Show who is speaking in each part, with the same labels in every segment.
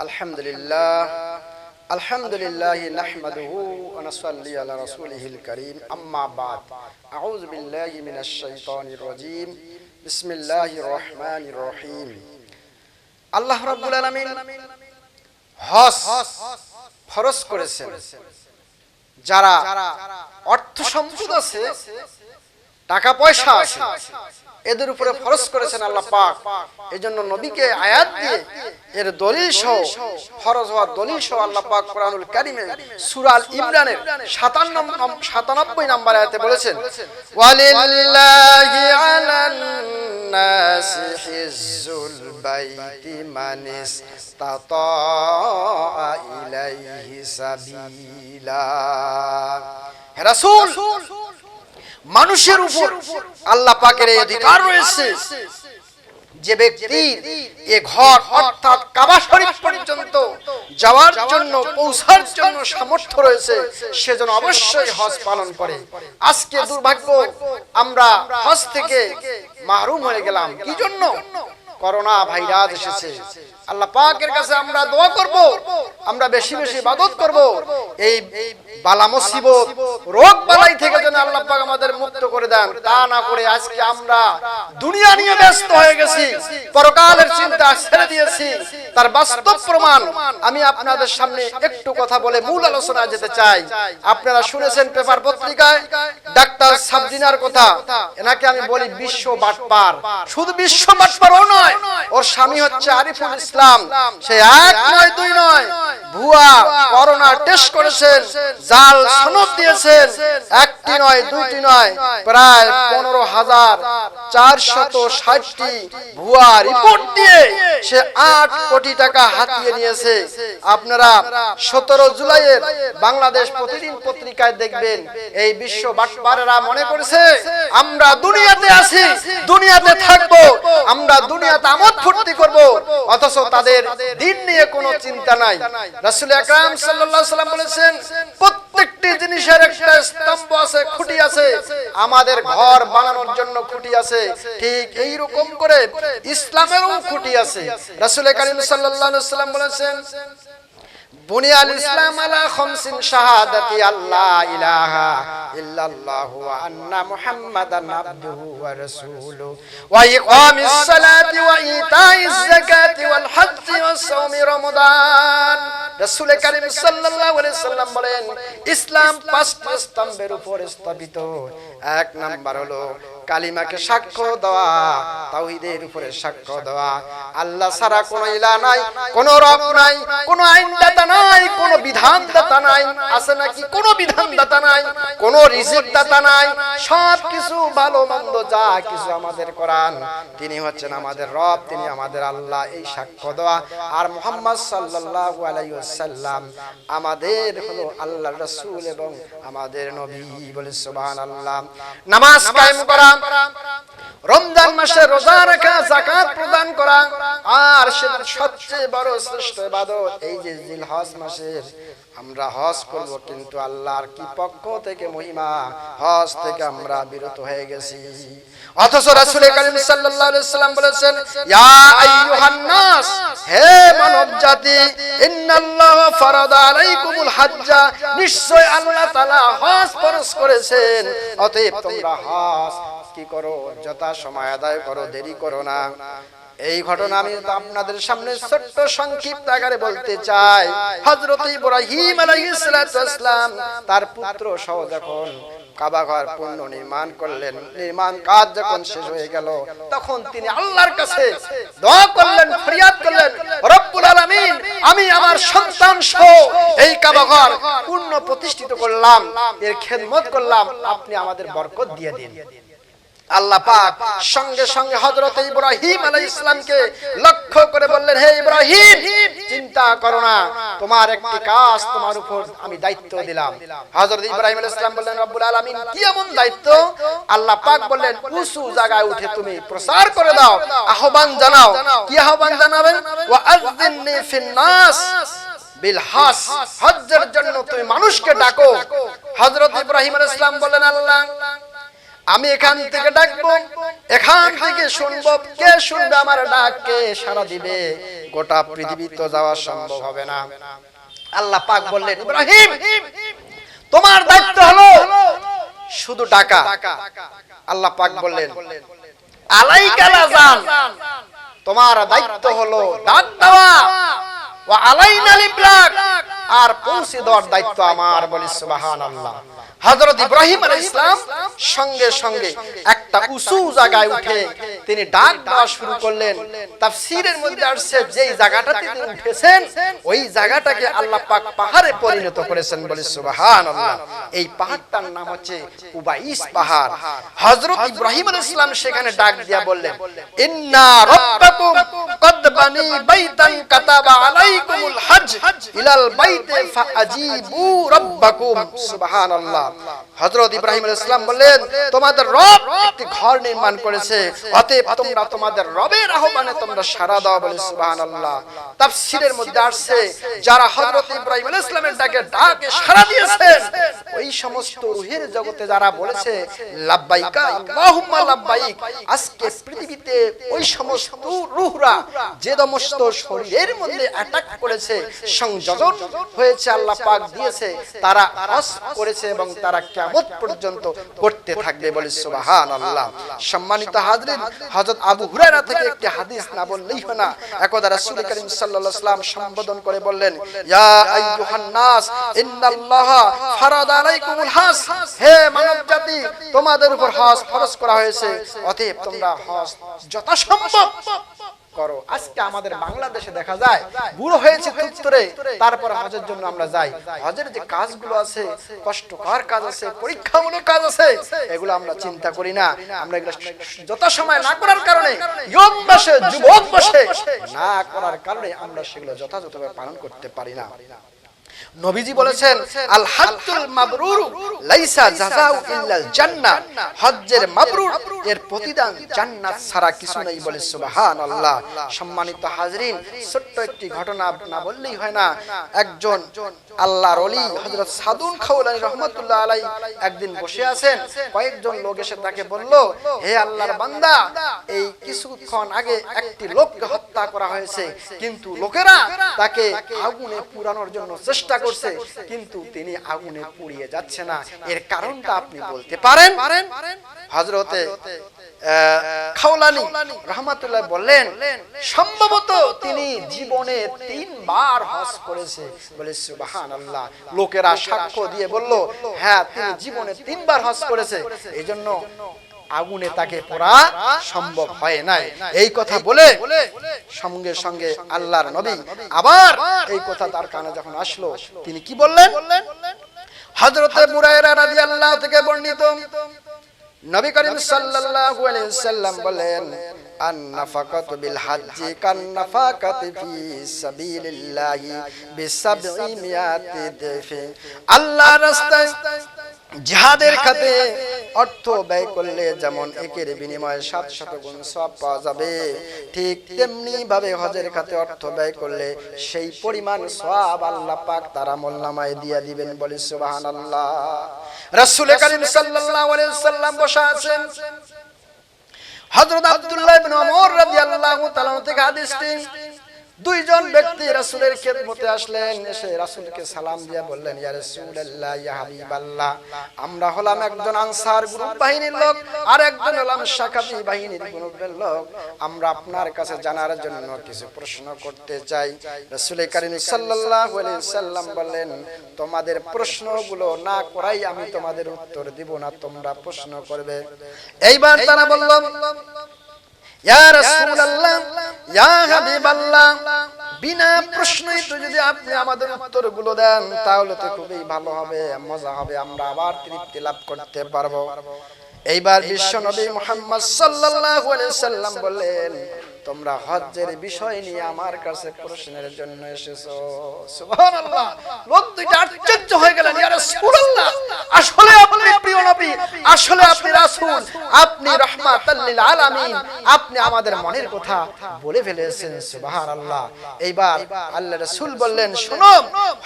Speaker 1: الحمد لله الحمد لله نحمده ونصلي على رسوله الكريم أما بعد أعوذ بالله من الشيطان الرجيم بسم الله الرحمن الرحيم আল্লাহ রাব্বুল আলামিন হজ ফরজ করেছেন যারা অর্থ সম্পদ আছে টাকা পয়সা আছে এদের উপরে ফরজ করেছেন আল্লাহ পাক এই জন্য নবীকে আয়াত দিয়ে এর দলিল সহ, ফরজ হওয়ার দলিল সহ আল্লাহ পাক কোরআনুল কারিমে সূরা ইমরানের 57 97 নম্বর আয়াতে বলেছেন, ওয়ালিল্লাহি আলান নাসি হিজ্জুল বাইতি মান ইসতাতা ইলাইহি সাবিলা। হে রাসূল, মানুষের উপর আল্লাহ পাকের এই অধিকার রয়েছে। যে ব্যক্তি এ ঘর অর্থাৎ কাবা শরীফ পর্যন্ত যাওয়ার জন্য, পৌঁছার জন্য সামর্থ্য রয়েছে সেজন্য অবশ্যই হজ পালন করে। আজকে দুর্ভাগ্য, আমরা হজ থেকে মাহরুম হয়ে গেলাম। কি জন্য? করোনা ভাইরাস এসেছে। আল্লাহ পাকের কাছে আমরা দোয়া করব, আমরা বেশি বেশি ইবাদত করব। এই বালা মুসিবত, রোগ বালাই থেকে যেন আল্লাহ পাক আমাদের মুক্ত করে দেন। তা না করে আজকে আমরা দুনিয়া নিয়ে ব্যস্ত হয়ে গেছি, পরকালের চিন্তা ছেড়ে দিয়েছি। তার বাস্তব প্রমাণ আমি আপনাদের সামনে একটু কথা বলে মূল আলোচনা যেতে চাই। আপনারা শুনেছেন পেপার পত্রিকায়, ডাক্তার সাবজিনার কথা। এনাকে আমি বলি বিশ্ব বাটপার। শুধু বিশ্ব বাটপারও নয়, ওর স্বামী হচ্ছে আরিফুল ইসলাম। সে এক নয় দুই নয়। ভুয়া করোনা টেস্ট করেছেন জাল সনদ দিয়েছেন একটি নয়, দুইটি নয়, প্রায় পনেরো হাজার চারশত ষাটটি ভুয়া রিপোর্ট দিয়ে সে আট কোটি টাকা হাতিয়ে নিয়েছে। আপনারা সতেরো জুলাইয়ের বাংলাদেশ প্রতিদিন পত্রিকায় দেখবেন, এই বিশ্ব বাটপারেরা মনে করেছে, আমরা দুনিয়াতে আছি, দুনিয়াতে থাকব, আমরা দুনিয়াতে আমোদ ফুর্তি করব, অথচ তাদের দিন নিয়ে কোনো চিন্তা নাই। রাসূল আকরাম সাল্লাম বলেছেন, প্রত্যেকটি জিনিসের একটা স্তম্ভ আছে খুঁটি আছে। আমাদের ঘর বানানোর জন্য খুঁটি আছে। ঠিক এই রকম করে ইসলামেরও খুঁটি আছে। রাসূল কারীম সাল্লাল্লাহু আলাইহি সাল্লাম বলেছেন বুনিয়াল ইসলাম আলা খামসিন শাহাদাতি আল্লাহ ইলাহা ইল্লাল্লাহু ওয়া আন্না মুহাম্মাদান আবদুহু ওয়া রাসূলুহু ওয়া ইকামিস সালাতি ওয়া ইতাইজ যাকাতি ওয়াল হজ্জি ওয়াস সাওমি রমাদান। রাসূল কারীম সাল্লাল্লাহু আলাইহি সাল্লাম বলেন, ইসলাম পাঁচটি স্তম্ভের উপর স্থাপিত। এক নাম্বার হলো কালিমাকে সাক্ষ্য দেওয়া। তাওহীদের উপরে সাক্ষ্য দেওয়া। আল্লাহ ছাড়া কোনো ইলা নাই কোনো রব নাই কোনো আইনদাতা নাই কোনো বিধানদাতা নাই আছে নাকি কোনো বিধানদাতা নাই কোনো রিজিক দাতা নাই সব কিছু ভালো মন্দ যা কিছু আমাদের কোরআন। তিনি হচ্ছেন আমাদের রব তিনি আমাদের আল্লাহ এই সাক্ষ্য দেওয়া। আর মুহাম্মদ সাল্লাল্লাহু আলাইহি ওয়াসাল্লাম আমাদের হলো আল্লাহর রাসূল এবং আমাদের নবী বলে সুবহানাল্লাহ। নামাজ কায়েম করা রমজান মাসে রোজা রাখা যাকাত প্রদান করা। আর সেটার সবচেয়ে বড় শ্রেষ্ঠ ইবাদত এই যে জিলহজ মাসের। আমরা হজ করব কিন্তু আল্লাহর কি পক্ষ থেকে মহিমা? হজ থেকে আমরা বিরত হয়ে গেছি। অথচ রাসূল করিম সাল্লাল্লাহু আলাইহি সাল্লাম বলেছেন, ইয়া আইয়ুহান নাস, হে মানব জাতি, ইন্নাল্লাহা ফারাদা আলাইকুমুল হাজ্জা, নিশ্চয় আল্লাহ তাআলা হজ ফরজ করেছেন। অতএব তোমরা হজ কি করো? যথা সময় আদায় করো, দেরি করো না। এই ঘটনা আমি আপনাদের সামনে ছোট্ট সংক্ষিপ্ত আকারে বলতে চাই। হযরত ইব্রাহিম আলাইহিস সালাম, তার পুত্র সহ যখন কাবা ঘর পূর্ণ নির্মাণ করলেন, নির্মাণ কাজ যখন শেষ হয়ে গেল, তখন তিনি আল্লাহর কাছে দোয়া করলেন, ফরিয়াদ করলেন, রব্বুল আলামিন, আমি আমার সন্তান সহ এই কাবা ঘর পূর্ণ প্রতিষ্ঠিত করলাম, এর খেদমত করলাম, আপনি আমাদের বরকত দিয়ে দিন। আল্লাহ পাক সঙ্গে সঙ্গে হযরত ইব্রাহিম আলাইহিস সালামকে লক্ষ্য করে বললেন, হে ইব্রাহিম, চিন্তা করো না, তোমার একটি কাজ তোমার উপর আমি দায়িত্ব দিলাম। হযরত ইব্রাহিম আলাইহিস সালাম বললেন, রব্বুল আলামিন, কি এমন দায়িত্ব? আল্লাহ পাক বললেন, উঁচু জায়গায় উঠে তুমি প্রচার করে দাও, আহ্বান জানাও। কি আহ্বান জানাবেন? ওয়া আযযিননি ফিন নাস বিল হাস হজ্জের জন্য তুমি মানুষকে ডাকো। হযরত ইব্রাহিম আলাইহিস সালাম বললেন, আল্লাহ আমি এখান থেকে ডাকবো। এখান থেকে শুনব। কে শুনবে আমার ডাক? কে সারা দিবে? গোটা পৃথিবী তো যাওয়া সম্ভব হবে না। আল্লাহ পাক বললেন, ইব্রাহিম, তোমার দায়িত্ব হলো শুধু টাকা আল্লাহ পাক বললেন, আলাইকা লাজান তোমার দায়িত্ব হলো ডাক দেওয়া। ওয়া আলাইনা লিবলাক আর পৌঁছে দেওয়ার দায়িত্ব আমার বলি সুবহানাল্লাহ। হযরত ইব্রাহিম আলাইহিস ইসলাম সঙ্গে সঙ্গে একটা উঁচু জায়গায় উঠে তিনি ডাক দেওয়া শুরু করলেন। তাফসীরের মধ্যে আসছে, যেই জায়গাটাতে তিনি উঠেছেন, ওই জায়গাটাকে আল্লাহ পাক পাহাড়ে পরিণত করেছেন বলি সুবহানাল্লাহ। এই পাহাড়টার নাম হচ্ছে উবাইস পাহাড়। হযরত ইব্রাহিম আলাইহিস ইসলাম সেখানে ডাক দিয়া বললেন, ইন্না রাব্বাকুম কদ বানি বাইতান কাতাবা আলাইকুমুল হজ ইলাল বাইতে জগতে যারা বলেছে আজকে পৃথিবীতে ওই সমস্ত রুহরা যে সমস্ত শরীরের মধ্যে করেছে সংযোজন হয়েছে, আল্লাহ পাক দিয়েছে, তারা হজ করেছে এবং তারা কিয়ামত পর্যন্ত করতে থাকবে বলে সুবহানাল্লাহ। সম্মানিত হাজরিন, হযরত আবু হুরায়রা থেকে একটি হাদিস না বললেই হয় না। একদা রাসূল করিম সাল্লাল্লাহু সাল্লাম সম্বোধন করে বললেন, ইয়া আইয়ুহান নাস, ইন্নাল্লাহা ফারাদা আলাইকুমুল হজ হে মানব জাতি তোমাদের উপর হজ ফরজ করা হয়েছে। অতএব তোমরা হজ যথাসম্ভব করো। আজকে আমাদের বাংলাদেশে দেখা যায়, বুড়ো হয়েছে উত্তরে, তারপর হজের জন্য আমরা যাই। হজের যে কাজগুলো আছে, কষ্টকর কাজ আছে, পরীক্ষামূলক কাজ আছে, এগুলো আমরা চিন্তা করি না। আমরা এগুলো যত সময় না করার কারণে, ইয়ম বসে, যুবক বসে না করার কারণে আমরা সেগুলো যথাযথভাবে পালন করতে পারি না। নবীজি বলেছেন আল হাজ্জুল মাবরুর লাইসা জাযাউ ইল্লাল জান্নাহ। হজ্জের মাবরুর, এর প্রতিদান জান্নাত ছাড়া কিছু নেই বলে সুবহানাল্লাহ। সম্মানিত হাজরিন, ছোট্ট একটি ঘটনা না বললেই হয় না। একজন আল্লাহর ওলি হযরত সাদুন খাউলানি রাহমাতুল্লাহ আলাই একদিন বসে আছেন। কয়েকজন লোক এসে তাকে বলল, হে আল্লাহর বান্দা, এই কিছুক্ষণ আগে একটি লোককে হত্যা করা হয়েছে। কিন্তু লোকেরা তাকে আগুনে পুরানোর জন্য চেষ্টা করছে, কিন্তু তিনি আগুনে পুড়িয়ে যাচ্ছে না। এর কারণটা আপনি বলতে পারেন? হজরতে খাওলানি রহমাতুল্লাহ বললেন, সম্ভবত তিনি জীবনে তিনবার হজ করেছে। বলে সুবহানাল্লাহ। লোকেরা সাক্ষ্য দিয়ে বলল হ্যাঁ তিনি জীবনে তিনবার হজ করেছে। এই জন্য আগুনে তাকে পড়া সম্ভব হয় নাই। এই কথা বলে সঙ্গে সঙ্গে আল্লাহর নবী আবার এই কথা তার কানে যখন আসলো, তিনি কি বললেন? হযরতে মুরায়রা রাদিয়াল্লাহু থেকে বর্ণিত। নবী করিম সাল্লাল্লাহু আলাইহি সাল্লাম বলেন বিল হাজ্জি কান-নাফাকাতি ফি সাবিলিল্লাহি বিসাবঈ মিয়াতি দিফি আল্লাহর রাস্তায় জিহাদের খাতে অর্থ ব্যয় করলে যেমন একের বিনিময়ে সাত শত গুণ সব পাওয়া যাবে, ঠিক তেমনি ভাবে হজের খাতে অর্থ ব্যয় করলে সেই পরিমাণ সব আল্লাহ পাক তারা মোল্লামায় দিয়া দিবেন বলে সুবাহান আল্লাহ রাসূল করিম আলাইহি সাল্লাম বসা আছেন। হযরত আব্দুল্লাহ ইবনে ওমর রাদিয়াল্লাহু তাআলা থেকে হাদিসটি দুইজন ব্যক্তি রাসূলের খেদমতে আসলেন এসে রাসূলকে সালাম দিয়ে বললেন ইয়া রাসূলুল্লাহ ইয়া হাবিবাল্লাহ। আমরা হলাম একজন আনসার গ্রুপ বাহিনীর লোক আর একজন হলাম শাকাবি বাহিনীর গ্রুপের লোক। আমরা আপনার কাছে জানার জন্য কিছু প্রশ্ন করতে চাই। রাসূল কারীম সাল্লাল্লাহু আলাইহি সাল্লাম বললেন তোমাদের প্রশ্নগুলো না করাই আমি তোমাদের উত্তর দিব না তোমরা প্রশ্ন করবে। এইবার তারা বলল বিনা প্রশ্নই তো যদি আপনি আমাদের উত্তরগুলো দেন, তাহলে তো খুবই ভালো হবে, মজা হবে, আমরা আবার তৃপ্তি লাভ করতে পারব। এইবার বিশ্ব নবী মুহাম্মদ সাল্লাল্লাহু সাল্লাম বললেন তোমরা হজ্জের বিষয় নিয়ে আমার কাছে প্রশ্নের জন্য এসেছ। সুবহানাল্লাহ। লোক দুইটা আশ্চর্য হয়ে গেলেন ইয়া রাসূলুল্লাহ আসলে আপনি প্রিয় নবী, আসলে আপনি রাসূল, আপনি রাহমাতাল লিল আলামিন, আপনি আমাদের মনের কথা বলে ফেলেছেন, সুবহানাল্লাহ। এইবার আল্লাহ রাসূল বললেন, শুনো,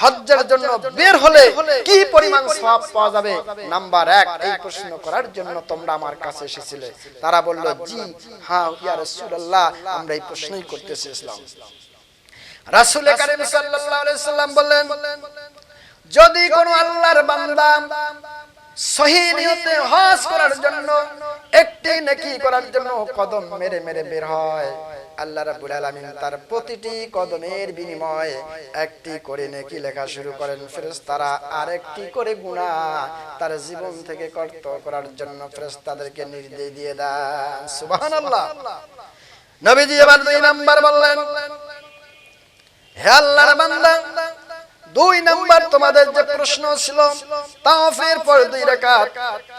Speaker 1: হজ্জের জন্য বের হলে কি পরিমাণ সওয়াব পাওয়া যাবে? নাম্বার 1 এই প্রশ্ন করার জন্য তোমরা আমার কাছে এসেছিলে। তারা বলল, জি হ্যাঁ ইয়া রাসূলুল্লাহ আমরা এই প্রশ্নই করতেছি ইসলাম। রাসূল কারীম সাল্লাল্লাহু আলাইহি সাল্লাম বললেন যদি কোন আল্লাহর বান্দা সহি নিয়তে হজ করার জন্য একটি নেকি করার জন্য কদম মেরে মেরে বের হয়। আল্লাহ রাব্বুল আলামিন তার প্রতিটি কদমের বিনিময়ে একটি করে নেকি লেখা শুরু করেন ফেরেশতারা। আরেকটি করে গুনাহ তার জীবন থেকে কর্ত করার জন্য ফেরেশতাদেরকে নির্দেশ দিয়ে দেন। সুবহানাল্লাহ। নবীজি এবার দুই নাম্বার বললেন হে আল্লাহর বান্দা দুই নাম্বার তোমাদের যে প্রশ্ন ছিল, তাওফের পর দুই রাকাত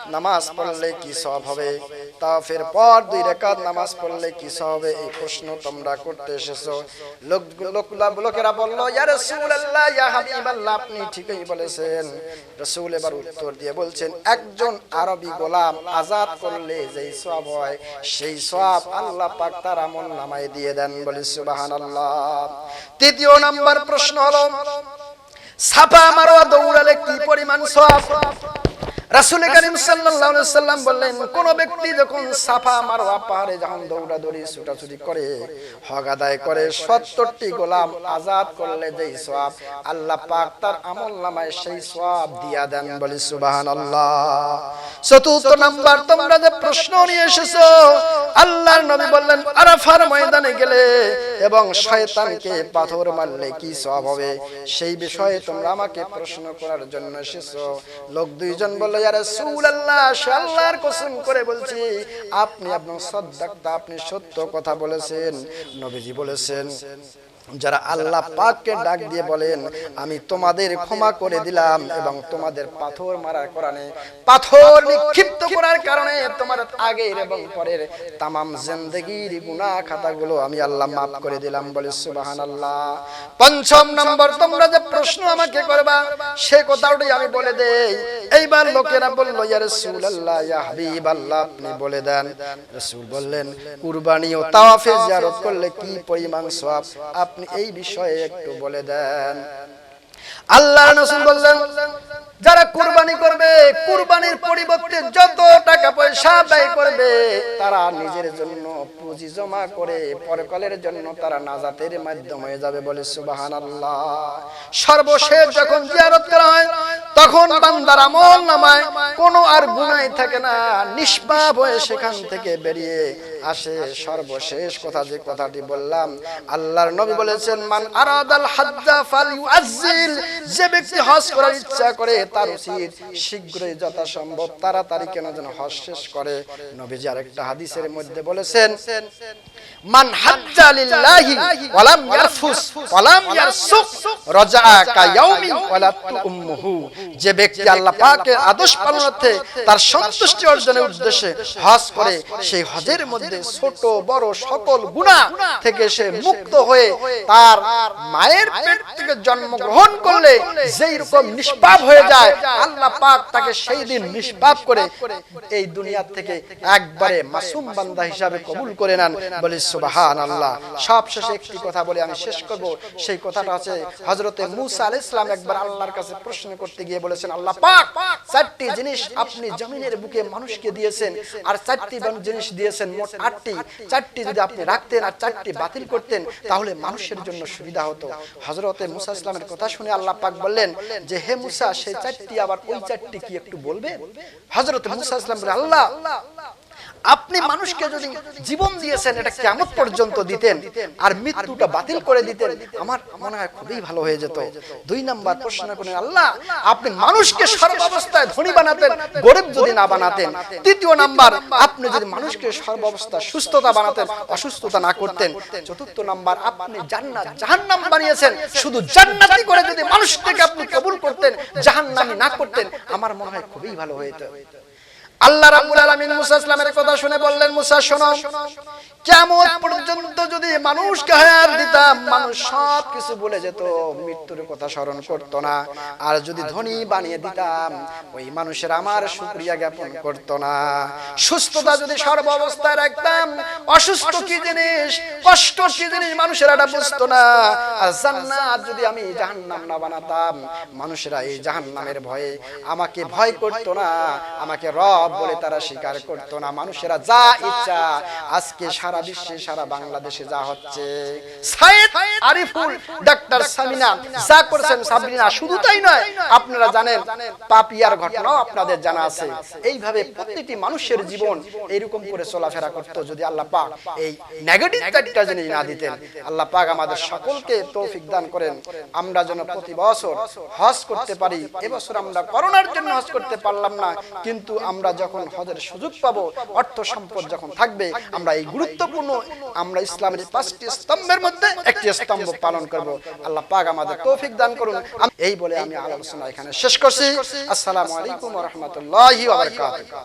Speaker 1: নামাজ পড়লে কি সব হবে? তাওফের পর দুই রাকাত নামাজ পড়লে কি সব হবে? এই প্রশ্ন তোমরা করতে এসেছ। লোক লোক- লোকেরা বলল, ইয়া রাসূলুল্লাহ, ইয়া হাবিবাল্লাহ, আপনি ঠিকই বলেছেন। রাসূল এবার উত্তর দিয়ে বলছেন, একজন আরবি গোলাম আজাদ করলে যেই সওয়াব হয়, সেই সওয়াব আল্লাহ পাক তার আমল নামায় দিয়ে দেন। বলি, সুবহানাল্লাহ। তৃতীয় নাম্বার প্রশ্ন হলো সাফা মারোয়া দৌড়ালে কি পরিমাণ সওয়াব রাসূল করিম সাল্লাম বললেন, কোন ব্যক্তি যখন সাফা পাহাড়ে যখন দৌড়াদৌড়ি করে, হক আদায় করে 70টি গোলাম আজাদ করলে যেই আল্লাহ পাক তার সেই দিয়া দেন বলি চতুর্থ নাম্বার, তোমরা যে প্রশ্ন নিয়ে এসেছ, আল্লাহর নবী বললেন, আরাফার ময়দানে গেলে এবং শয়তানকে পাথর মারলে কি সওয়াব হবে? সেই বিষয়ে তোমরা আমাকে প্রশ্ন করার জন্য এসেছ। লোক দুইজন রাসূলুল্লাহ করে বলছি আপনি আপনার সদ্দাক্তা আপনি সত্য কথা বলেছেন নবীজি বলেছেন। যারা আল্লাহ পাককে ডাক দিয়ে বলেন, আমি তোমাদের ক্ষমা করে দিলাম এবং তোমাদের পাথর মারার কারণে, পাথর নিক্ষিপ্ত করার কারণে তোমার আগের এবং পরের তামাম জিন্দেগির গুনাহ খাতাগুলো আমি আল্লাহ মাফ করে দিলাম। বলে সুবহানাল্লাহ। পঞ্চম নম্বর, তোমরা যে প্রশ্ন আমাকে করবা, সে কথাটাই আমি বলে দেই। এইবার লোকেরা বলল, ইয়া রাসূলুল্লাহ, ইয়া হাবিবাল্লাহ, আপনি বলে দেন। রাসূল বললেন, কুরবানি ও তাওয়াফে জিয়ারত করলে কি পরিমাণ সওয়াব? আপনি এই বিষয়ে একটু বলে দেন। আল্লাহ রাসূল বললেন, যারা কুরবানি করবে, কুরবানির পরিবর্তে যত টাকা পয়সা ব্যয় করবে, তারা নিজের জন্য পুঁজি জমা করে পরকালের জন্য তারা নাজাতের মাধ্যম হয়ে যাবে বলে সুবহানাল্লাহ। সর্বশেষ যখন জিয়ারত করা হয়, তখন বান্দার আমল নামায়, কোনো আর গুনাহ থাকে না, নিষ্পাপ হয়ে সেখান থেকে বেরিয়ে আসে সর্বশেষ কথা যে কথাটি বললাম। আল্লাহর নবী বলেছেন মান আরাদাল হাজ্জা ফালইউআজ্জিল যে ব্যক্তি হজ করার ইচ্ছা করে তার উচিত শীঘ্রই যথাসম্ভব তাড়াতাড়ি কেন যেন হজ শেষ করে। নবীজি আরেকটা হাদিসের মধ্যে বলেছেন মান হাজ্জা লিল্লাহি ওয়ালাম ইয়ারফুস ওয়ালাম ইয়ারসুক রাজা কায়াউমি ওয়ালা তুমহু যে ব্যক্তি আল্লাহ পাকের আদেশ পালনার্থে তার সন্তুষ্টি অর্জনের উদ্দেশ্যে হজ করে সেই হজের মধ্যে ছোট, বড় সকল গুনাহ থেকে সে মুক্ত হয়ে তার মায়ের পেট থেকে জন্মগ্রহণ করলে যেই রকম নিষ্পাপ হয়ে যায়, আল্লাহ পাক তাকে সেই দিন নিষ্পাপ করে এই দুনিয়া থেকে একবারে মাসুম বান্দা হিসাবে কবুল করে নেন। বলে সুবাহান আল্লাহ সব শেষে একটি কথা বলে, আমি শেষ করব। সেই কথাটা হচ্ছে হজরতে মুসা আলাইহিস সালাম একবার আল্লাহর কাছে প্রশ্ন করতে গিয়ে বলেছেন, আল্লাহ পাক চারটি জিনিস আপনি জমিনের বুকে মানুষকে দিয়েছেন, আর চারটি জিনিস দিয়েছেন, মোট আটটি, চারটি যদি আপনি রাখতেন আর চারটি বাতিল করতেন, তাহলে মানুষের জন্য সুবিধা হতো। হজরতে মুসা ইসলামের কথা শুনে আল্লাহ পাক বললেন যে, হে মুসা, সেই চারটি আবার ওই চারটি কি একটু বলবে? হজরত মুসা ইসলাম আল্লাহ আপনি মানুষকে যদি জীবন দিয়েছেন এটা কেমন পর্যন্ত দিতেন? আর মৃত্যুটা বাতিল করে দিতেন? আমার মনে হয় খুবই ভালো হয়ে যেত। দুই নাম্বার প্রশ্ন করেন আল্লাহ আপনি মানুষকে সর্বাবস্থায় ধনী বানাতেন গরিব যদি না বানাতেন। তৃতীয় নাম্বার আপনি যদি মানুষকে সর্বাবস্থায় সুস্থতা বানাতেন অসুস্থতা না করতেন। চতুর্থ নাম্বার আপনি জান্নাত জাহান্নাম বানিয়েছেন। শুধু জান্নাতি করে যদি মানুষটাকে আপনি কবুল করতেন জাহান্নামি না করতেন আমার মনে হয় খুবই ভালো হয়ে যেত। আল্লাহ রাব্বুল আলামিন মুসা ইসলামের কথা শুনে বললেন, মুসা, শোনো কেমন পর্যন্ত যদি মানুষকে হায়াত দিতাম, মানুষ সব কিছু বলে যেত, মৃত্যুর কথা স্মরণ করতো না। আর যদি ধনী বানিয়ে দিতাম, ওই মানুষের আমার শুকরিয়া জ্ঞাপন করতো না। সুস্থতা যদি সর্ব অবস্থায় রাখতাম, অসুস্থ কি জিনিস, কষ্ট কি জিনিস মানুষেরা এটা বুঝতো না। আর জান্নাত যদি আমি জাহান্নাম না বানাতাম, মানুষেরা এই জাহান্নামের ভয়ে আমাকে ভয় করতো না, আমাকে রব বলে তারা স্বীকার করতো না। মানুষেরা যা ইচ্ছা, আজকে সারা বিশ্বে, সারা বাংলাদেশে যা হচ্ছে। আরিফুল সামিনা যা করছেন সাবরিনা, শুধু তাই নয়, আপনারা জানেন, পাপিয়ার আপনাদের জানা আছে। প্রতিটি মানুষের জীবন এরকম করে চলাফেরা করতো যদি আল্লাহ পাক এই নেগেটিভ না দিতেন। আল্লাহ পাক আমাদের সকলকে তৌফিক দান করেন। আমরা যেন প্রতি বছর হজ করতে পারি। এবছর আমরা করোনার জন্য হজ করতে পারলাম না, কিন্তু আমরা যখন হজের সুযোগ পাবো, অর্থ সম্পদ যখন থাকবে, আমরা এই গুরুত্বপূর্ণ, আমরা ইসলামের পাঁচটি স্তম্ভের মধ্যে একটি স্তম্ভ পালন করব। আল্লাহ পাক আমাদের তৌফিক দান করুন। এই বলে আমি আলোচনা এখানে শেষ করছি। আসসালামু আলাইকুম ওয়া রাহমাতুল্লাহি ওয়া বারাকাতুহু।